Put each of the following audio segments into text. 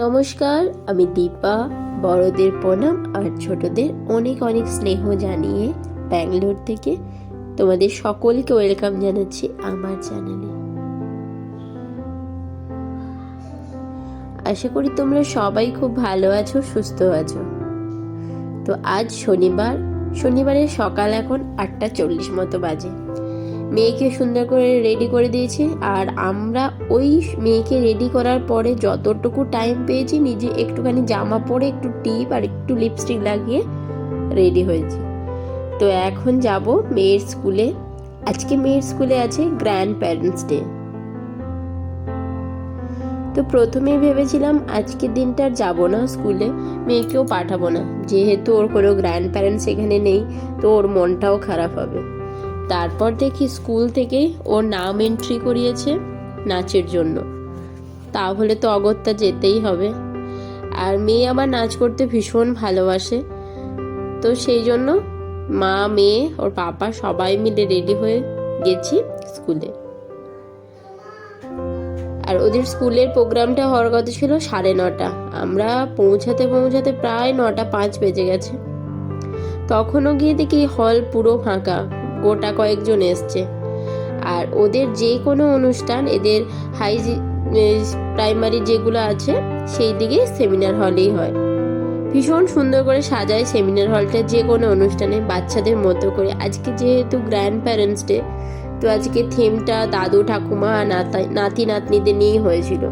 নমস্কার, আমি দীপা। বড়দের প্রণাম আর ছোটদের অনেক অনেক স্নেহ জানিয়ে ব্যাঙ্গালোর থেকে তোমাদের সকলকে ওয়েলকাম জানাচ্ছি আমার চ্যানেলে। আশা করি তোমরা সবাই খুব ভালো আছো, সুস্থ আছো। তো আজ শনিবার, শনিবারের সকাল এখন আটটা চল্লিশ মতো বাজে। মেয়েকে সুন্দর করে রেডি করে দিয়েছি আর আমরা ওই মেয়েকে রেডি করার পরে যতটুকু টাইম পেয়েছি নিজে একটুখানি জামা পরে একটু টিপ আর একটু লিপস্টিক লাগিয়ে রেডি হয়েছি। তো এখন যাব মেয়ের স্কুলে আজকে মেয়ের স্কুলে আছে গ্র্যান্ড প্যারেন্টস ডে তো প্রথমেই ভেবেছিলাম আজকের দিনটা যাব না স্কুলে মেয়েকেও পাঠাবো না। যেহেতু ওর কোনো গ্র্যান্ড প্যারেন্টস এখানে নেই, তো ওর মনটাও খারাপ হবে। তারপর দেখি স্কুল থেকেই ওর নাম এন্ট্রি করিয়েছে নাচের জন্য। তাহলে তো অগত্যা যেতেই হবে। আর মেয়ে আবার নাচ করতে ভীষণ ভালোবাসে। তো সেই জন্য মা, মেয়ে, ওর পাপা সবাই মিলে রেডি হয়ে গেছি স্কুলে। আর ওদের স্কুলের প্রোগ্রামটা হওয়ার কথা ছিল সাড়ে নটা। আমরা পৌঁছাতে পৌঁছাতে প্রায় নটা পাঁচ বেজে গেছে। তখনও গিয়ে দেখি হল পুরো ফাঁকা। গোটা কয়েকজন এসছে। আর ওদের যে কোনো অনুষ্ঠান, এদের হাই প্রাইমারি যেগুলো আছে, সেই দিকে সেমিনার হলেই হয়। ভীষণ সুন্দর করে সাজায় সেমিনার হলটা যে কোনো অনুষ্ঠানে বাচ্চাদের মতো করে। আজকে যেহেতু গ্র্যান্ড প্যারেন্টস ডে তো আজকে থিমটা দাদু, ঠাকুমা, নাতা, নাতি, নাতনিদের নিয়েই হয়েছিল।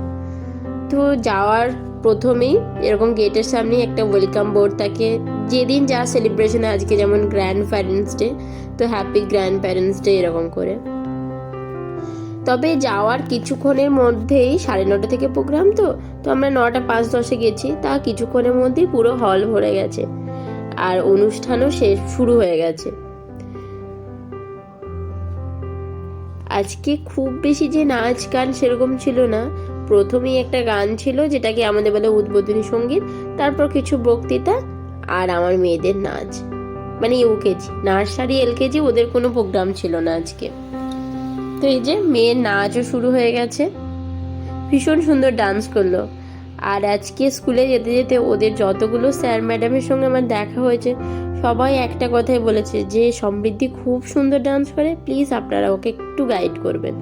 তো যাওয়ার প্রথমেই এরকম গেটের সামনে একটা ওয়েলকাম বোর্ড থাকে। যেদিন যা সেলিব্রেশন আজকে যেমন গ্র্যান্ড প্যারেন্টস ডে তো হ্যাপি গ্র্যান্ড প্যারেন্টস ডে এরকম করে। তবে যাওয়ার কিছুক্ষণের মধ্যেই সাড়ে নটা থেকে প্রোগ্রাম তো তো আমরা নটা পাঁচ দশে গেছি, তা কিছুক্ষণের মধ্যেই পুরো হল ভরে গেছে। আর অনুষ্ঠানও শেষ, শুরু হয়ে গেছে। আজকে খুব বেশি যে নাচ গান সেরকম ছিল না। প্রথমেই একটা গান ছিল, যেটাকে আমাদের বলে উদ্বোধনী সংগীত, তারপর কিছু বক্তৃতা আর আমার মেয়েদের নাচ। মানে ইউকেজি। নার্সারি, এলকেজি ওদের কোনো প্রোগ্রাম ছিল না আজকে। তো এই যে মেয়ের নাচও শুরু হয়ে গেছে। ভীষণ সুন্দর ডান্স করল। আর আজকে স্কুলে যেতে যেতে ওদের যতগুলো স্যার ম্যাডামের সঙ্গে আমার দেখা হয়েছে, সবাই একটা কথাই বলেছে যে, সমৃদ্ধি খুব সুন্দর ডান্স করে, প্লিজ আপনারা ওকে একটু গাইড করবেন।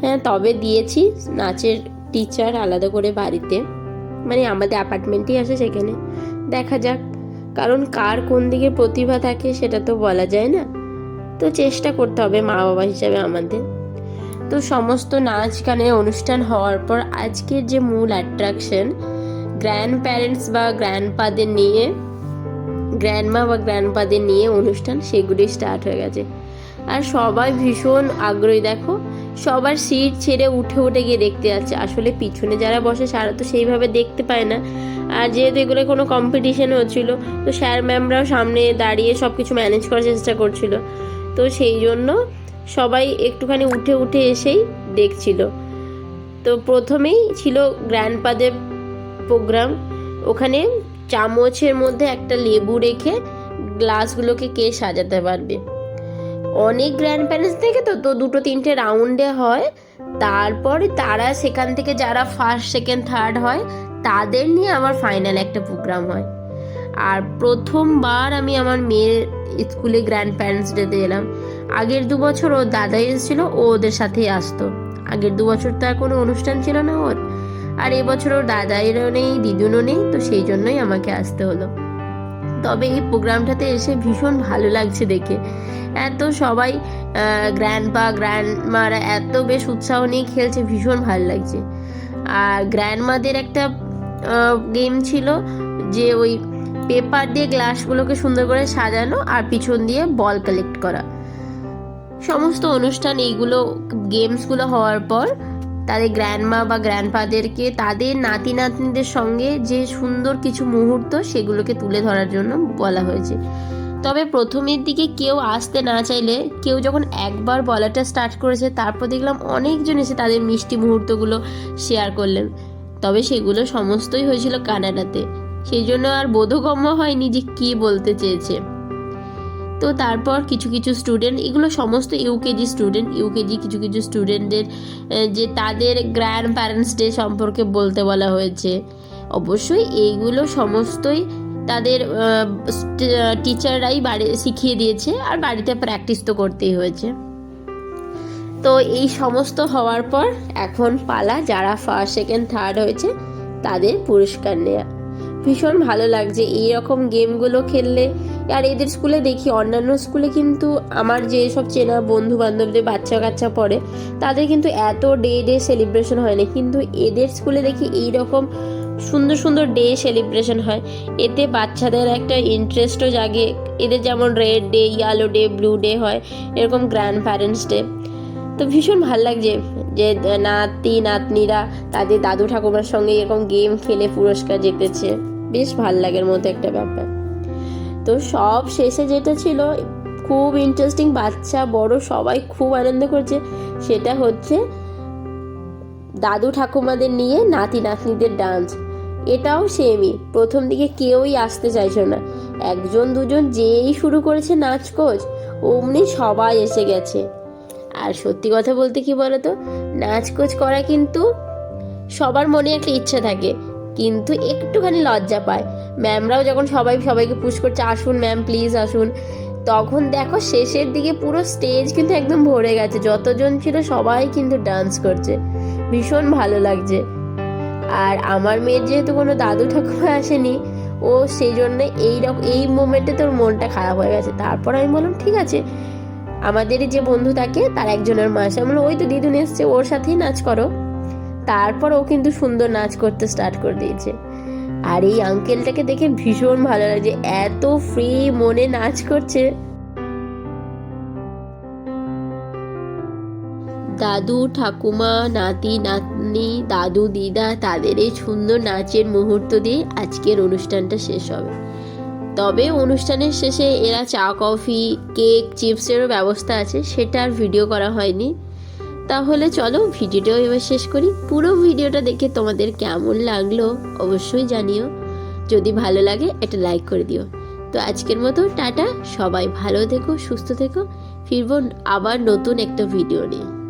হ্যাঁ তবে দিয়েছি নাচের টিচার আলাদা করে বাড়িতে। মানে আমাদের অ্যাপার্টমেন্টই আছে সেখানে। দেখা যাক কারণ কার কোন দিকে প্রতিভা থাকে সেটা তো বলা যায় না। তো চেষ্টা করতে হবে মা বাবা হিসাবে আমাদের। তো সমস্ত নাচ গানে অনুষ্ঠান হওয়ার পর আজকের যে মূল অ্যাট্রাকশন গ্র্যান্ড প্যারেন্টস বা গ্র্যান্ডপাদের নিয়ে গ্র্যান্ডমা বা গ্র্যান্ডপাদের নিয়ে অনুষ্ঠান সেগুলি স্টার্ট হয়ে গেছে। আর সবাই ভীষণ আগ্রহী, দেখো। সবার সিট ছেড়ে উঠে উঠে গিয়ে দেখতে যাচ্ছে। আসলে পিছনে যারা বসে, সারা তো সেইভাবে দেখতে পায় না। আর যেহেতু এগুলো কোনো কম্পিটিশন হচ্ছিল, তো স্যার ম্যামরাও সামনে দাঁড়িয়ে সব কিছু ম্যানেজ করার চেষ্টা করছিল। তো সেই জন্য সবাই একটুখানি উঠে উঠে এসেই দেখছিল। তো প্রথমেই ছিল গ্র্যান্ডপাদের প্রোগ্রাম ওখানে চামচের মধ্যে একটা লেবু রেখে গ্লাসগুলোকে কে সাজাতে পারবে? অনেক গ্র্যান্ড প্যারেন্টস থেকে তো তো দুটো তিনটে রাউন্ডে হয়। তারপরে তারা সেখান থেকে যারা ফার্স্ট সেকেন্ড থার্ড হয়, তাদের নিয়ে আমার ফাইনাল একটা প্রোগ্রাম হয়। আর প্রথমবার আমি আমার মেয়ের স্কুলে গ্র্যান্ড প্যারেন্টস ডেতে এলাম। আগের দু বছর ওর দাদা এসেছিল, ও ওদের সাথেই আসতো। আগের দু বছর তো আর কোনো অনুষ্ঠান ছিল না ওর। আর এবছর ওর দাদাইরও নেই, দিদুনও নেই, তো সেই জন্যই আমাকে আসতে হলো। তবে এই প্রোগ্রামটাতে এসে ভীষণ ভালো লাগছে দেখে। এত সবাই গ্র্যান্ড পা গ্র্যান্ড মারা এত বেশ উৎসাহ নিয়ে খেলছে, ভীষণ ভালো লাগছে। আর গ্র্যান্ড মাদের একটা গেম ছিল যে ওই পেপার দিয়ে গ্লাসগুলোকে সুন্দর করে সাজানো আর পিছন দিয়ে বল কালেক্ট করা। সমস্ত অনুষ্ঠান, এইগুলো গেমসগুলো হওয়ার পর তাদের গ্র্যান্ডমা বা গ্র্যান্ডফাদেরকে তাদের নাতি নাতনিদের সঙ্গে যে সুন্দর কিছু মুহূর্ত সেগুলোকে তুলে ধরার জন্য বলা হয়েছে। তবে প্রথমের দিকে কেউ আসতে না চাইলে, কেউ যখন একবার বলাটা স্টার্ট করেছে, তারপর দেখলাম অনেকজন এসে তাদের মিষ্টি মুহূর্তগুলো শেয়ার করলেন। তবে সেগুলো সমস্তই হয়েছিল কানাডাতে। সেই জন্য আর বোধগম্য হয়নি যে কী বলতে চেয়েছে। তো তারপর কিছু কিছু স্টুডেন্ট এগুলো সমস্ত ইউকেজি স্টুডেন্ট ইউকেজি কিছু কিছু স্টুডেন্টদের যে তাদের গ্র্যান্ড প্যারেন্টস ডে সম্পর্কে বলতে বলা হয়েছে। অবশ্যই এইগুলো সমস্তই তাদের টিচাররাই বাড়ি, শিখিয়ে দিয়েছে আর বাড়িতে প্র্যাকটিস তো করতেই হয়েছে। তো এই সমস্ত হওয়ার পর এখন পালা যারা ফার্স্ট সেকেন্ড থার্ড হয়েছে, তাদের পুরস্কার নেওয়া ভীষণ ভালো লাগছে। এই রকম গেমগুলো খেললে, আর এদের স্কুলে দেখি, অন্যান্য স্কুলে কিন্তু আমার যে সব চেনা বন্ধু বান্ধবদের বাচ্চা কাচ্চা পড়ে, তাদের কিন্তু এত ডে ডে সেলিব্রেশন হয় না। কিন্তু এদের স্কুলে দেখি এই রকম সুন্দর সুন্দর ডে সেলিব্রেশন হয়। এতে বাচ্চাদের একটা ইন্টারেস্টও জাগে। এদের যেমন red day, yellow day, blue day হয়, এরকম গ্র্যান্ড প্যারেন্টস ডে। তো ভীষণ ভালো লাগছে যে নাতি, নাতনিরা, তাদের দাদু ঠাকুমার সঙ্গে এরকম গেম খেলে পুরস্কার জিতেছে। বেশ ভালো লাগার মতো একটা ব্যাপার। তো সব শেষে যেটা ছিল, খুব ইন্টারেস্টিং বাচ্চা, বড়, সবাই খুব আনন্দ করছে। সেটা হচ্ছে দাদু ঠাকুমাদের নিয়ে নাতি নাতনিদের ডান্স এটাও সেমই প্রথম দিকে কেউই আসতে চাইছো না। একজন, দুজন যেই শুরু করেছে নাচ কোচ অমনি সবাই এসে গেছে। আর সত্যি কথা বলতে কি বলতো? নাচ কোচ করা কিন্তু সবার মনে একটা ইচ্ছা থাকে। কিন্তু একটুখানি লজ্জা পায়। ম্যামরাও যখন সবাই সবাইকে পুশ করছে আসুন ম্যাম প্লিজ আসুন। তখন দেখো শেষের দিকে পুরো স্টেজ কিন্তু একদম ভরে গেছে। যতজন ছিল সবাই কিন্তু ডান্স করছে। ভীষণ ভালো লাগছে। আর আমার মেয়ের যেহেতু কোনো দাদু ঠাকুমা আসেনি ও সেই জন্য এই রকম এই মোমেন্টে তোর মনটা খারাপ হয়ে গেছে। তারপর আমি বললাম ঠিক আছে। আমাদের যে বন্ধু থাকে তার একজনের মা আসে। আমি বললাম, ওই তো দিদুন এসছে ওর সাথেই নাচ করো। তারপর ও কিন্তু সুন্দর নাচ করতে স্টার্ট করে দিয়েছে। আর এই আঙ্কেলটাকে দেখে ভীষণ ভালো লাগছে, এত ফ্রি মনে নাচ করছে। দাদু, ঠাকুমা, নাতি, নাতনি, দাদু, দিদা, তাদের এই সুন্দর নাচের মুহূর্ত দিয়ে আজকের অনুষ্ঠানটা শেষ হবে। তবে অনুষ্ঠানের শেষে এরা চা, কফি, কেক, চিপসেরও ব্যবস্থা আছে, সেটা আর ভিডিও করা হয়নি। তাহলে চলো ভিডিওটাও এবার শেষ করি। পুরো ভিডিওটা দেখে তোমাদের কেমন লাগল অবশ্যই জানিও। যদি ভালো লাগে একটা লাইক করে দিও। তো আজকের মতো টাটা, সবাই ভালো থেকো, সুস্থ থেকো। ফিরব আবার নতুন একটা ভিডিও নিয়ে।